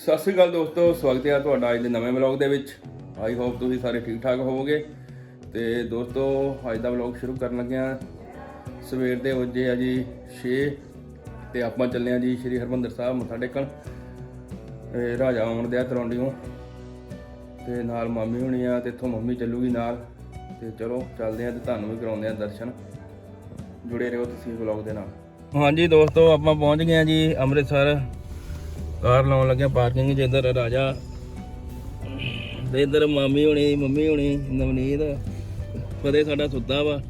ਸਤਿ ਸ਼੍ਰੀ ਅਕਾਲ ਦੋਸਤੋ, ਸਵਾਗਤ ਹੈ ਤੁਹਾਡਾ ਅੱਜ ਦੇ ਨਵੇਂ ਵਲੌਗ ਦੇ ਵਿੱਚ। ਆਈ ਹੋਪ ਤੁਸੀਂ ਸਾਰੇ ਠੀਕ ਠਾਕ ਹੋਵੋਗੇ। ਤੇ ਦੋਸਤੋ, ਅੱਜ ਦਾ ਵਲੌਗ ਸ਼ੁਰੂ ਕਰਨ ਲੱਗਿਆ। ਸਵੇਰ ਦੇ ਵਜੇ ਆ ਜੀ 6 ਤੇ ਆਪਾਂ ਚੱਲੇ ਆ ਜੀ ਸ਼੍ਰੀ ਹਰਮੰਦਰ ਸਾਹਿਬ ਮੱਥਾ ਟੇਕਣ। ਇਹ ਰਾਜਾ ਆਉਣ ਦਿਆ ਤਰੌਂਡੀਓਂ। ਤੇ ਨਾਲ ਮਾਮੀ ਹੋਣੀ ਆ, ਤੇ ਇੱਥੋਂ ਮੰਮੀ ਚੱਲੂਗੀ ਨਾਲ। ਤੇ ਚਲੋ, ਚੱਲਦੇ ਆ ਤੇ ਤੁਹਾਨੂੰ ਵੀ ਕਰਾਉਂਦੇ ਆ ਦਰਸ਼ਨ। ਜੁੜੇ ਰਹੋ ਤੁਸੀਂ ਵਲੌਗ ਦੇ ਨਾਲ। ਹਾਂਜੀ ਦੋਸਤੋ, ਆਪਾਂ ਪਹੁੰਚ ਗਏ ਆ ਜੀ ਅੰਮ੍ਰਿਤਸਰ। ਕਾਰ ਲਾਉਣ ਲੱਗਿਆ ਪਾਰਕਿੰਗ 'ਚ ਇੱਧਰ ਰਾਜਾ ਤੇ ਇੱਧਰ ਮਾਮੀ ਹੋਣੀ ਮੰਮੀ ਹੋਣੀ ਨਵਨੀਤ ਫਤਿਹ ਸਾਡਾ ਸੁੱਤਾ ਵਾ।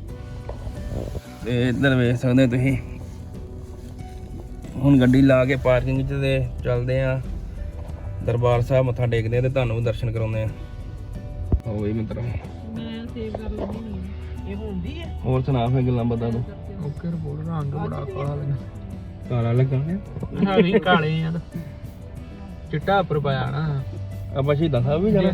ਤੇ ਇੱਧਰ ਵੇਖ ਸਕਦੇ ਤੁਸੀਂ। ਹੁਣ ਗੱਡੀ ਲਾ ਕੇ ਪਾਰਕਿੰਗ 'ਚ ਤੇ ਚੱਲਦੇ ਆ। ਦਰਬਾਰ ਸਾਹਿਬ ਮੱਥਾ ਟੇਕਦੇ ਆ ਤੇ ਤੁਹਾਨੂੰ ਵੀ ਦਰਸ਼ਨ ਕਰਾਉਂਦੇ ਆ। ਇਹ ਮਿੱਤਰ। ਮੈਂ ਸੇਵ ਕਰ ਲੈਣੀ ਇਹ ਹੁੰਦੀ ਹੈ ਹੋਰ ਸੁਣਾ ਫੇ ਗੱਲਾਂ ਬਤਾ ਤੂੰ। ਓਕੇ ਰਿਪੋਰਟ ਰੰਗ ਬੜਾ ਕਾਲਾ ਲੱਗਾ ਕਾਲਾ ਲੱਗਾ। ਹਾਂ ਨਹੀਂ ਕਾਲੇ ਆ ਤਾਂ ਚਿੱਟਾ ਉੱਪਰ ਪਾਇਆ ਨਾ। ਆਪਾਂ ਸ਼ਹੀਦਾਂ ਸਾਹਿਬ ਵੀ ਜਾਣਾ।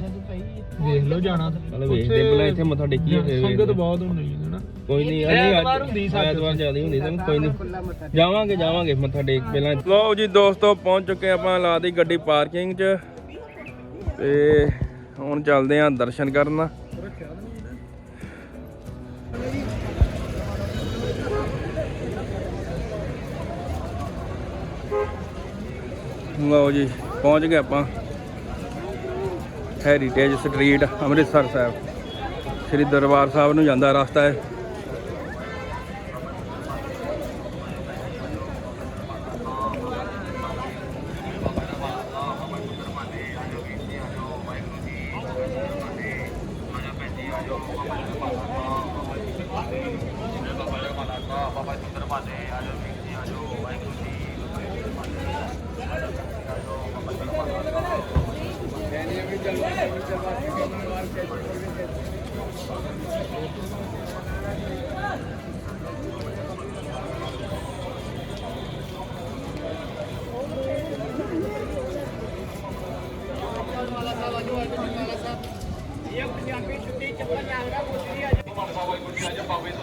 ਵੇਖ ਲਓ ਜਾਣਾ। ਤਾਂ ਚਲ ਵੇਖਦੇ ਪਹਿਲਾਂ ਇੱਥੇ ਮੱਥਾ ਟੇਕੀਏ ਫਿਰ ਸੰਗਤ। ਬਹੁਤ ਹੁੰਦੀ ਹੈ ਨਾ। ਕੋਈ ਨਹੀਂ ਐਤਵਾਰ ਹੁੰਦੀ ਸੱਚ ਐਤਵਾਰ ਜ਼ਿਆਦਾ ਹੁੰਦੀ ਤਾਂ ਕੋਈ ਨਹੀਂ। ਜਾਵਾਂਗੇ ਜਾਵਾਂਗੇ ਮੱਥਾ ਟੇਕ ਪਹਿਲਾਂ। ਲਓ ਜੀ ਦੋਸਤੋ ਪਹੁੰਚ ਚੁੱਕੇ ਆਪਾਂ ਲਾ ਦੀ ਗੱਡੀ ਪਾਰਕਿੰਗ 'ਚ। ਤੇ ਹੁਣ ਚੱਲਦੇ ਆਂ ਦਰਸ਼ਨ ਕਰਨ। ਲਓ ਜੀ। ਪਹੁੰਚ ਗਏ ਆਪਾਂ। Heritage street Amritsar Sahib. ਸ੍ਰੀ ਦਰਬਾਰ ਸਾਹਿਬ ਨੂੰ ਜਾਂਦਾ ਰਸਤਾ ਹੈ।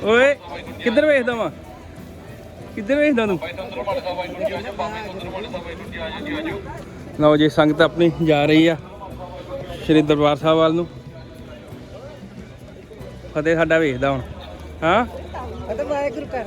ਓਏ, ਕਿੱਧਰ ਵੇਖਦਾ ਵਾਂ? ਕਿੱਧਰ ਵੇਖਦਾ ਤੂੰ? ਲਓ ਜੀ, ਸੰਗਤ ਆਪਣੀ ਜਾ ਰਹੀ ਆ ਸ਼੍ਰੀ ਦਰਬਾਰ ਸਾਹਿਬ ਵੱਲ ਨੂੰ। ਫਤਿਹ ਸਾਡਾ ਵੇਖਦਾ ਹੁਣ। ਹਾਂ? ਅਦਰ ਵਾਹਿਗੁਰੂ ਕਰ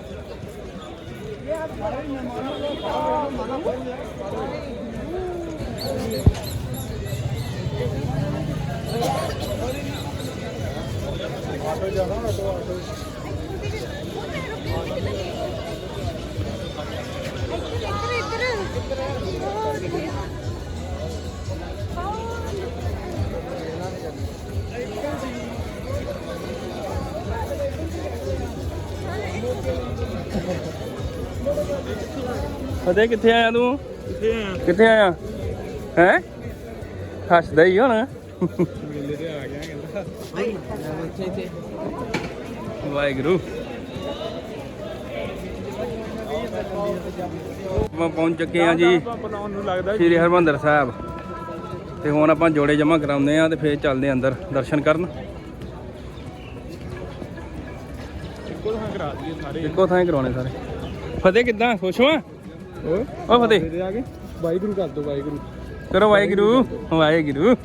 ਫਤਿਹ ਕਿੱਥੇ ਆਇਆ ਤੂੰ? ਕਿੱਥੇ ਆਇਆ? ਹੈ? ਹੱਸਦਾ ਹੀ ਹੁਣ। ਮੇਲੇ ਤੇ ਆ ਗਿਆ ਕਹਿੰਦਾ। ਵਾਹਿਗੁਰੂ। ਆਪਾਂ ਪਹੁੰਚ ਚੁੱਕੇ ਆ ਜੀ ਸ੍ਰੀ ਹਰਮੰਦਰ ਸਾਹਿਬ। ਤੇ ਹੁਣ ਆਪਾਂ ਜੋੜੇ ਜਮਾ ਕਰਾਉਂਦੇ ਆ ਤੇ ਫੇਰ ਚੱਲਦੇ ਅੰਦਰ ਦਰਸ਼ਨ ਕਰਨ। ਇੱਕੋ ਥਾਂ ਕਰਾ ਦਈਏ ਸਾਰੇ। ਇੱਕੋ ਥਾਂ ਹੀ ਕਰਾਉਣੇ ਸਾਰੇ। ਫਤਿਹ ਕਿੱਦਾਂ? ਖੁਸ਼ ਹੋ? ਓ ਫਤਿਹ। ਤੇ ਆ ਗਏ। ਵਾਹਿਗੁਰੂ ਕਰ ਦੋ ਵਾਹਿਗੁਰੂ। ਕਰੋ ਵਾਹਿਗੁਰੂ ਵਾਹਿਗੁਰੂ।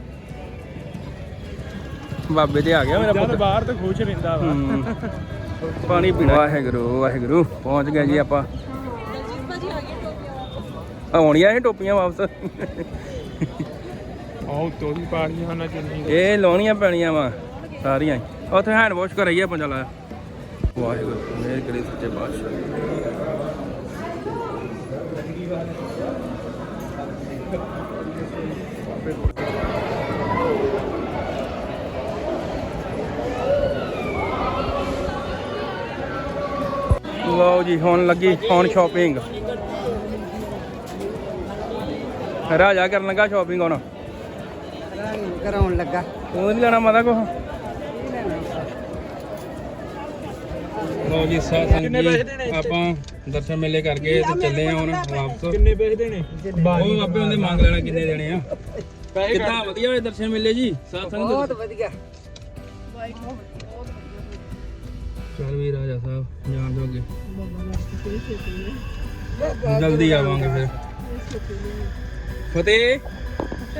ਬਾਬੇ ਤੇ ਆ ਗਿਆ ਮੇਰਾ ਪੁੱਤ। ਬਾਹਰ ਤਾਂ ਖੁਸ਼ ਰਹਿੰਦਾ ਵਾ। ਪਾਣੀ ਪੀਣਾ। ਵਾਹਿਗੁਰੂ ਵਾਹਿਗੁਰੂ। ਪਹੁੰਚ ਗਏ ਜੀ ਆਪਾਂ। ਆਉਣੀਆਂ ਇਹ ਟੋਪੀਆਂ ਵਾਪਸ। ਆਉ ਤੋਂ ਵੀ ਪਾਣੀਆਂ ਨਾ ਚੁੰਨੀ ਇਹ ਲਾਉਣੀਆਂ ਪੈਣੀਆਂ ਵਾ ਸਾਰੀਆਂ ਹੀ। ਉੱਥੇ ਹੈਂਡ ਵਾਸ਼ ਕਰਾਈਏ ਆਪਾਂ ਚੱਲ। ਵਾਹਿਗੁਰੂ ਮੇਰ ਕਰੀ ਸੱਚੇ ਪਾਤਸ਼ਾਹ। ਲਓ ਜੀ ਹੁਣ ਲੱਗੀ ਹੁਣ ਸ਼ਾਪਿੰਗ ਰਾਜਾ ਕਰਨ ਲੱਗਾ ਸ਼ਾਪਿੰਗ ਹੁਣ। ਕਰਾਉਣ ਲੱਗਾ। ਤੂੰ ਨਹੀਂ ਲੈਣਾ ਮਾਤਾ ਕੋ ਜੀ ਸਾਧ ਸੰਗਤ ਆਪਾਂ ਦਰਸ਼ਨ ਮੇਲੇ ਕਰਕੇ ਤੇ ਚੱਲੇ ਆ ਹੁਣ ਵਾਪਸ। ਕਿੰਨੇ ਪੈਸੇ ਦੇਣੇ? ਉਹ ਆਪੇ ਉਹਨੇ ਮੰਗ ਲੈਣਾ ਕਿੰਨੇ ਦੇਣੇ ਆ। ਕਿੱਦਾਂ? ਵਧੀਆ ਹੋਏ ਦਰਸ਼ਨ ਮੇਲੇ ਜੀ? ਸਾਧ ਸੰਗਤ ਬਹੁਤ ਵਧੀਆ। ਚੱਲ ਵੀ ਰਾਜਾ ਸਾਹਿਬ ਜਾਣ ਜੋਗੇ। ਜਲਦੀ ਆਵਾਂਗੇ ਫਿਰ। ਫਤਿਹ।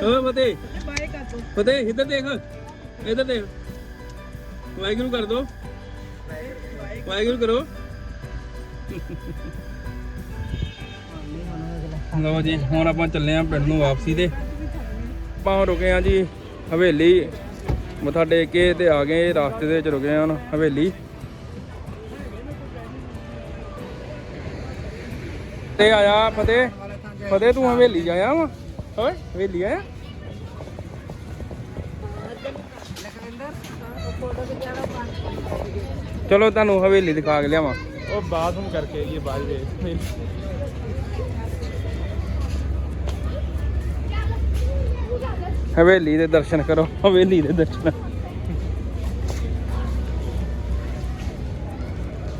ਓ ਫਤਿਹ। ਫਤਿਹ, ਇੱਧਰ ਦੇਖ। ਇੱਧਰ ਦੇਖ। ਵਾਹਿਗੁਰੂ ਕਰ ਦੋ। ਵਾਹਿਗੁਰੂ ਕਰੋ। ਲਓ ਜੀ, ਹੁਣ ਆਪਾਂ ਚੱਲੇ ਆਂ ਪਿੰਡ ਨੂੰ ਵਾਪਸੀ ਤੇ। ਆਪਾਂ ਰੁਕੇ ਆਂ ਜੀ ਹਵੇਲੀ। ਮੱਥਾ ਟੇਕ ਕੇ ਤੇ ਆ ਗਏ, ਰਾਸਤੇ ਦੇ ਵਿੱਚ ਰੁਕੇ ਆਂ ਹਵੇਲੀ। ਤੇ ਆਇਆ, ਫਤਿਹ। ਫਤਿਹ, ਤੂੰ ਹਵੇਲੀ ਜਾਇਆ ਵਾ? ਓਏ ਹਵੇਲੀ ਆਇਆ ਚਲੋ ਤੁਹਾਨੂੰ ਹਵੇਲੀ ਦਿਖਾ ਕੇ ਲਿਆਵਾਂ। ਉਹ ਬਾਥਰੂਮ ਕਰਕੇ ਇਹ ਬਾਜ ਦੇ ਹਵੇਲੀ ਦੇ ਦਰਸ਼ਨ ਕਰੋ ਹਵੇਲੀ ਦੇ ਦਰਸ਼ਨ।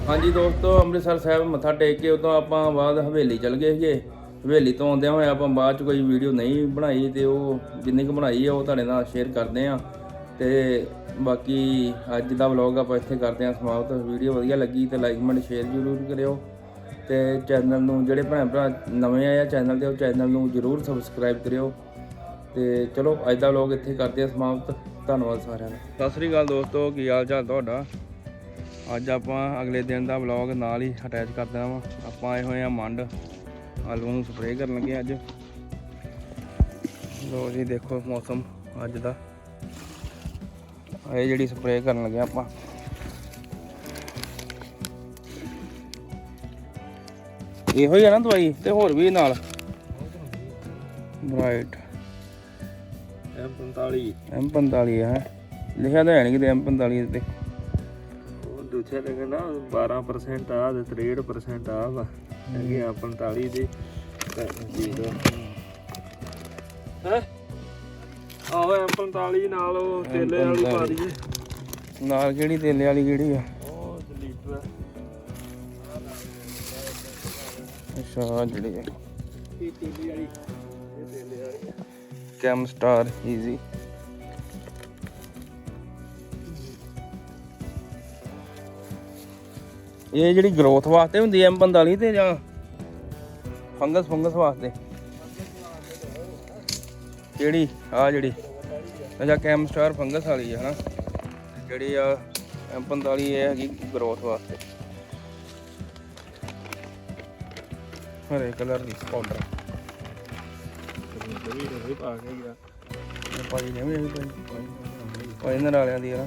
ਹਾਂਜੀ ਦੋਸਤੋ ਅੰਮ੍ਰਿਤਸਰ ਸਾਹਿਬ ਮੱਥਾ ਟੇਕ ਕੇ ਉਦੋਂ ਆਪਾਂ ਬਾਅਦ ਹਵੇਲੀ ਚਲ ਗਏ ਸੀਗੇ। ਹਵੇਲੀ ਤੋਂ ਆਉਂਦਿਆਂ ਹੋਇਆ ਆਪਾਂ ਬਾਅਦ ਚ ਕੋਈ ਵੀਡੀਓ ਨਹੀਂ ਬਣਾਈ ਤੇ ਉਹ ਜਿੰਨੀ ਕੁ ਬਣਾਈ ਆ, ਉਹ ਤੁਹਾਡੇ ਨਾਲ ਸ਼ੇਅਰ ਕਰਦੇ ਆ ਤੇ ਬਾਕੀ ਅੱਜ ਦਾ ਵਲੌਗ ਆਪਾਂ ਇੱਥੇ ਕਰਦੇ ਆ ਸਮਾਪਤ। ਵੀਡੀਓ ਵਧੀਆ ਲੱਗੀ ਤੇ ਲਾਈਕ ਕਮੈਂਟ ਸ਼ੇਅਰ ਜ਼ਰੂਰ ਕਰਿਓ। ਤੇ ਚੈਨਲ ਨੂੰ ਜਿਹੜੇ ਭੈਣ ਭਰਾ ਨਵੇਂ ਆਏ ਆ ਚੈਨਲ ਤੇ, ਉਹ ਚੈਨਲ ਨੂੰ ਜ਼ਰੂਰ ਸਬਸਕ੍ਰਾਈਬ ਕਰਿਓ। ਤੇ ਚਲੋ, ਅੱਜ ਦਾ ਵਲੌਗ ਇੱਥੇ ਕਰਦੇ ਆ ਸਮਾਪਤ। ਧੰਨਵਾਦ ਸਾਰਿਆਂ ਦਾ। ਸਤਿ ਸ੍ਰੀ ਅਕਾਲ ਦੋਸਤੋ, ਕੀ ਹਾਲ ਚਾਲ ਤੁਹਾਡਾ? ਅੱਜ ਆਪਾਂ ਅਗਲੇ ਦਿਨ ਦਾ ਵਲੌਗ ਨਾਲ ਹੀ ਅਟੈਚ ਕਰ ਦੇਣਾ ਵਾ ਆਪਾਂ ਆਏ ਹੋਏ ਆ ਮੰਡ। ਆਲੂ ਨੂੰ ਸਪਰੇਅ ਕਰਨ ਲੱਗੇ ਅੱਜ। ਲੋ ਜੀ ਦੇਖੋ ਮੌਸਮ ਅੱਜ ਦਾ। ਇਹ ਜਿਹੜੀ ਸਪਰੇਅ ਕਰਨ ਲੱਗੇ ਆਪਾਂ। ਇਹੋ ਹੀ ਆ ਨਾ ਦਵਾਈ ਤੇ ਹੋਰ ਵੀ ਨਾਲ। ਰਾਈਟ M45 M45 ਹੈ। ਲਿਖਿਆ ਤਾਂ ਹੈ ਨਹੀਂ ਕਿ M45 ਤੇ ਉਹ ਦੂਜੇ ਨੇ ਕਹਿੰਦਾ 12% ਆ ਤੇ 63% ਆ ਵਾ। ਹੈਗੇ ਆ 45 ਦੇ। ਹੈ? ਆਹੋ M45 ਨਾਲ ਉਹ ਤੇਲੇ ਵਾਲੀ ਪਾ ਦਈਏ। ਨਾਲ ਕਿਹੜੀ ਤੇਲੇ ਵਾਲੀ ਕਿਹੜੀ ਆ? ਉਹ ਲੀਟਰ ਅੱਛਾ ਜਿਹੜੀ ਹੈ ਇਹ ਤੇਲੇ ਵਾਲੀ। ਇਹ ਤੇਲੇ ਵਾਲੀ ਕੈਮ ਸਟਾਰ ਈਜ਼ੀ ਇਹ ਜਿਹੜੀ ਗਰੋਥ ਵਾਸਤੇ ਹੁੰਦੀ ਐ M45 ਤੇ ਜਾਂ ਫੰਗਸ ਫੰਗਸ ਵਾਸਤੇ। ਕਿਹੜੀ ਆ ਜਿਹੜੀ ਅੱਛਾ ਕੈਮ ਸਟਾਰ ਫੰਗਸ ਵਾਲੀ ਹੈ ਹਨਾ? ਜਿਹੜੀ ਆ M45 ਇਹ ਹੈਗੀ ਗਰੋਥ ਵਾਸਤੇ। ਹਰੇ ਕਲਰ ਦੀ ਪਾਊਡਰ ਵੀ ਰੋਈ ਪਾ ਕੇ ਗਿਆ ਭਾਈ ਨੇ ਵੀ ਭਾਈ ਭਾਈ ਇਹਨਾਂ ਵਾਲਿਆਂ ਦੀ ਆ।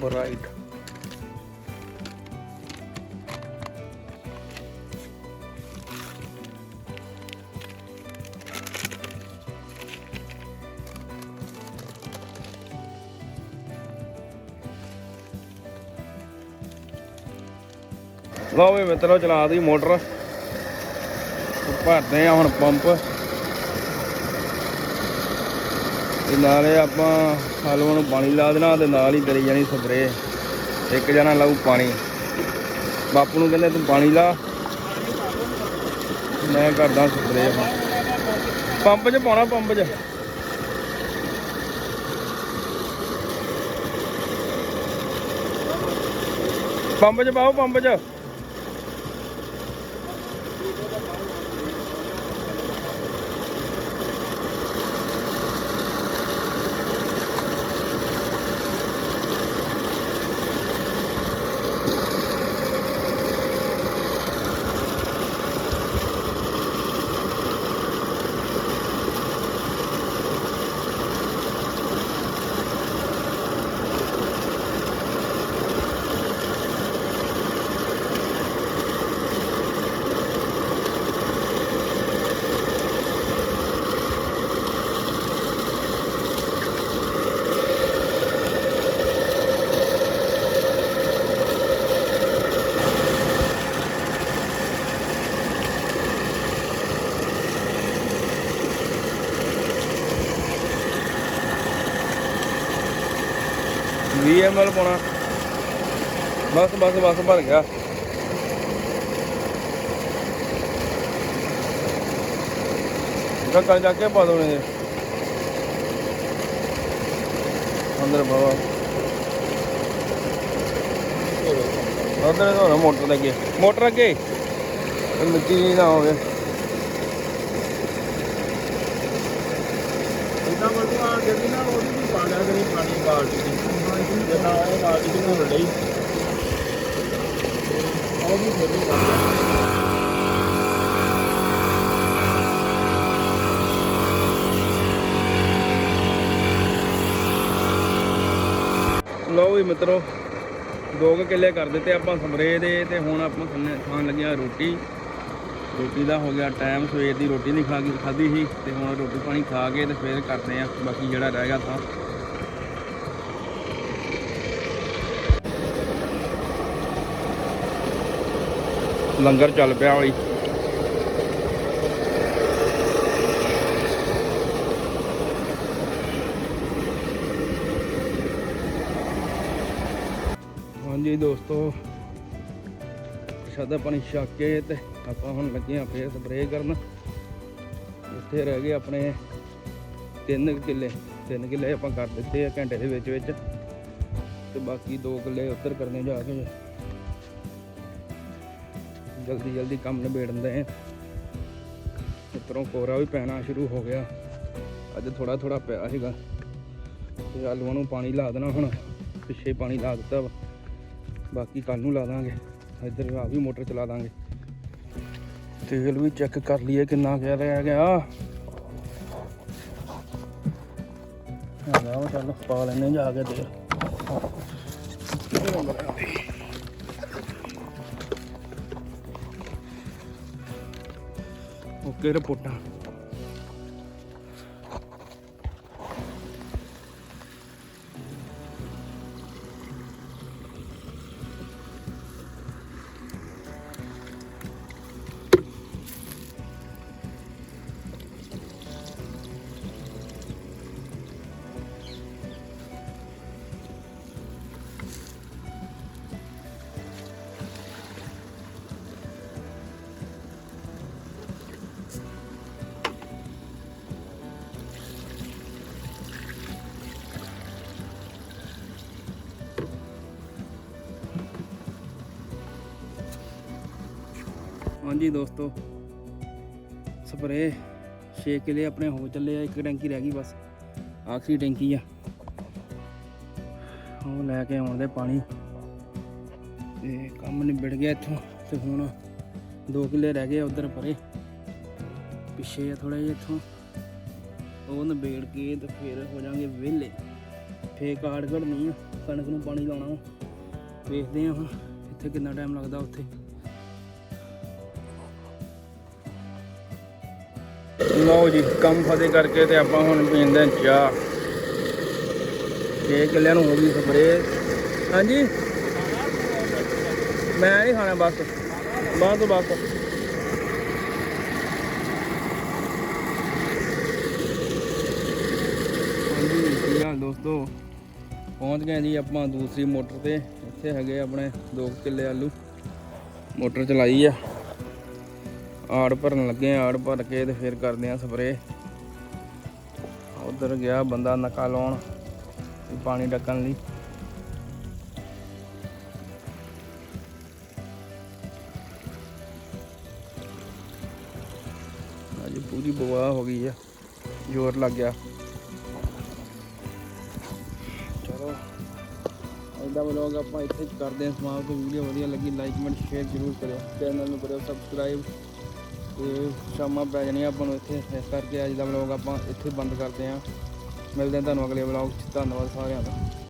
ਬਰਾਈਟ ਲਓ ਵੀ ਮਿੱਤਰੋ, ਚਲਾ ਦੀ ਮੋਟਰ। ਭਰਦੇ ਆ ਹੁਣ ਪੰਪ। ਤੇ ਨਾਲੇ ਆਪਾਂ ਆਲੂਆਂ ਨੂੰ ਪਾਣੀ ਲਾ ਦੇਣਾ ਤੇ ਨਾਲ ਹੀ ਕਰੀ ਜਾਣੀ ਸਪਰੇ। ਇੱਕ ਜਣਾ ਲਾਊ ਪਾਣੀ। ਬਾਪੂ ਨੂੰ ਕਹਿੰਦੇ, ਤੂੰ ਪਾਣੀ ਲਾ। ਮੈਂ ਕਰਦਾ ਸਪਰੇ। ਪੰਪ 'ਚ ਪਾਉਣਾ, ਪੰਪ 'ਚ। ਪੰਪ 'ਚ ਪਾਓ, ਪੰਪ 'ਚ। VML ਪਾਉਣਾ। ਬਸ ਬਸ ਬਸ, ਭਰ ਗਿਆ। ਕੱਲ ਜਾ ਕੇ ਪਾ ਦੋਣੇ ਜੇ। ਅੰਦਰ ਬਾਵਾ ਉਧਰ ਤੋਂ ਮੋਟਰ ਲੱਗੇ ਮੋਟਰ ਅੱਗੇ? ਮਿੱਟੀ ਜਿਹੀ ਨਾ ਹੋਵੇ। ਇਦਾਂ ਵਾਂਗੂ ਜਿਹੜੀ ਨਾ ਉਹਦੀ ਵੀ ਪਾ ਲਿਆ ਕਰੀ ਪਾਣੀ ਬਾਲਟੀ ਦੀ ਉਹ ਬਾਲਟੀ ਚ ਘੁਲ ਉਹ ਵੀ ਫਿਰ ਲਓ ਵੀ ਮਿੱਤਰੋ, ਦੋ ਕੁ ਕਿੱਲੇ ਕਰ ਦਿੱਤੇ ਆਪਾਂ ਸਪਰੇਅ ਦੇ ਤੇ ਹੁਣ ਆਪਾਂ ਖਾਣੇ- ਖਾਣ ਲੱਗੇ ਰੋਟੀ। ਰੋਟੀ ਦਾ ਹੋ ਗਿਆ ਟਾਈਮ ਸਵੇਰ ਦੀ ਰੋਟੀ ਨਹੀਂ ਖਾ ਕੇ ਖਾਧੀ ਸੀ ਤੇ ਹੁਣ ਰੋਟੀ ਪਾਣੀ ਖਾ ਕੇ ਤੇ ਫੇਰ ਕਰਦੇ ਆ ਬਾਕੀ ਜਿਹੜਾ ਰਹਿ ਗਿਆ ਤਾਂ ਲੰਗਰ ਚੱਲ ਪਿਆ ਹੋਈ ਹਾਂਜੀ ਦੋਸਤੋ, ਪ੍ਰਸ਼ਾਦਾ ਪਾਣੀ ਛੱਕ ਕੇ ਤੇ ਆਪਾਂ ਹੁਣ ਲੱਗੇ ਆ ਫੇਰ ਸਪਰੇਅ ਕਰਨ। ਇੱਥੇ ਰਹਿ ਗਏ ਆਪਣੇ 3 ਕਿੱਲੇ। 3 ਕਿੱਲੇ ਆਪਾਂ ਕਰ ਦਿੱਤੇ ਆ ਘੰਟੇ ਦੇ ਵਿੱਚ ਵਿੱਚ। ਤੇ ਬਾਕੀ 2 ਕਿੱਲੇ ਉੱਧਰ ਕਰਨੇ ਜਾ ਕੇ। ਜਲਦੀ ਜਲਦੀ ਕੰਮ ਨਿਬੇੜਨ ਦੇ ਉੱਪਰੋਂ ਕੋਰਾ ਵੀ ਪੈਣਾ ਸ਼ੁਰੂ ਹੋ ਗਿਆ। ਅੱਜ ਥੋੜਾ ਥੋੜਾ ਪਿਆ ਸੀਗਾ। ਤੇ ਆਲੂਆਂ ਨੂੰ ਪਾਣੀ ਲਾ ਦੇਣਾ ਹੁਣ। ਪਿੱਛੇ ਪਾਣੀ ਲਾ ਦਿੱਤਾ ਵਾ। ਬਾਕੀ ਕੱਲ ਨੂੰ ਲਾ ਦਾਂਗੇ। ਇੱਧਰ ਆ ਵੀ ਮੋਟਰ ਚਲਾ ਦਾਂਗੇ। ਤੇਲ ਵੀ ਚੈੱਕ ਕਰ ਲਈਏ ਕਿੰਨਾ ਕੁ ਰਹਿ ਗਿਆ। ਹੈਗਾ ਚੱਲ, ਪਾ ਲੈਨੇ ਜਾ ਕੇ ਤੇਲ। ਓਕੇ ਰਿਪੋਰਟਾਂ ਹਾਂਜੀ ਦੋਸਤੋ ਸਪਰੇ 6 ਕਿਲੇ ਆਪਣੇ ਹੋ ਚੱਲੇ ਆ, ਇੱਕ ਟੈਂਕੀ ਰਹਿ ਗਈ ਬਸ, ਆਖਰੀ ਟੈਂਕੀ ਆ। ਉਹ ਲੈ ਕੇ ਆਉਣ ਦੇ ਪਾਣੀ। ਤੇ ਕੰਮ ਨਿਬੜ ਗਿਆ ਇੱਥੋਂ, ਤੇ ਹੁਣ 2 ਕਿਲੇ ਰਹਿ ਗਏ ਉਧਰ ਪਰੇ। ਪਿੱਛੇ ਆ ਥੋੜਾ ਜਿਹਾ ਇੱਥੋਂ। ਉਹ ਨਿਬੇੜ ਕੇ ਤੇ ਫਿਰ ਹੋ ਜਾਾਂਗੇ ਵਿਹਲੇ। ਫੇਰ ਕਾੜ ਘੜਨੀ ਆ, ਕਣਕ ਨੂੰ ਪਾਣੀ ਲਾਉਣਾ ਵਾ। ਵੇਖਦੇ ਆ ਹੁਣ, ਇੱਥੇ ਕਿੰਨਾ ਟਾਈਮ ਲੱਗਦਾ ਉੱਥੇ। ਲਓ ਜੀ, ਕੰਮ ਫਤਿਹ ਕਰਕੇ ਤੇ ਆਪਾਂ ਹੁਣ ਪੀਂਦੇ ਹਾਂ ਚਾਹ। ਇਹ ਕਿੱਲਿਆਂ ਨੂੰ ਹੋ ਗਈ ਸਪਰੇ ਹਾਂਜੀ? ਮੈਂ ਨਹੀਂ ਖਾਣਾ ਬਸ। ਬਾਹਰ ਤੋਂ ਬਸ ਹਾਂਜੀ, ਕੀ ਹਾਲ ਦੋਸਤੋ? ਪਹੁੰਚ ਗਏ ਜੀ ਆਪਾਂ ਦੂਸਰੀ ਮੋਟਰ ਤੇ। ਇੱਥੇ ਹੈਗੇ ਆਪਣੇ 2 ਕਿੱਲੇ ਆਲੂ। ਮੋਟਰ ਚਲਾਈ ਆ। ਆੜ ਭਰਨ ਲੱਗੇ ਆੜ ਭਰ ਕੇ ਤੇ ਫਿਰ ਕਰਦੇ ਆ ਸਪਰੇ ਉਧਰ ਗਿਆ ਬੰਦਾ ਨਕਾ ਲਾਉਣ ਪਾਣੀ ਡੱਕਣ ਲਈ। ਅੱਜ ਪੂਰੀ ਬਵਾ ਹੋ ਗਈ ਆ, ਜ਼ੋਰ ਲੱਗ ਗਿਆ। ਚਲੋ, ਇਹਦਾ ਵਲੋਗ ਆਪਾਂ ਇੱਥੇ ਕਰਦੇ ਹਾਂ ਸਮਾਪਤ। ਵੀਡੀਓ ਵਧੀਆ ਲੱਗੀ ਲਾਈਕ ਕਮੈਂਟ ਸ਼ੇਅਰ ਜ਼ਰੂਰ ਕਰਿਓ। ਚੈਨਲ ਨੂੰ ਕਰਿਓ ਸਬਸਕ੍ਰਾਈਬ ਤੇ ਸ਼ਾਮਾਂ ਪੈ ਜਾਣੀਆਂ ਆਪਾਂ ਨੂੰ ਇੱਥੇ, ਇਸ ਕਰਕੇ ਅੱਜ ਦਾ ਵਲੋਗ ਆਪਾਂ ਇੱਥੇ ਬੰਦ ਕਰਦੇ ਹਾਂ। ਮਿਲਦੇ ਹਾਂ ਤੁਹਾਨੂੰ ਅਗਲੇ ਵਲੋਗ 'ਚ। ਧੰਨਵਾਦ ਸਾਰਿਆਂ ਦਾ।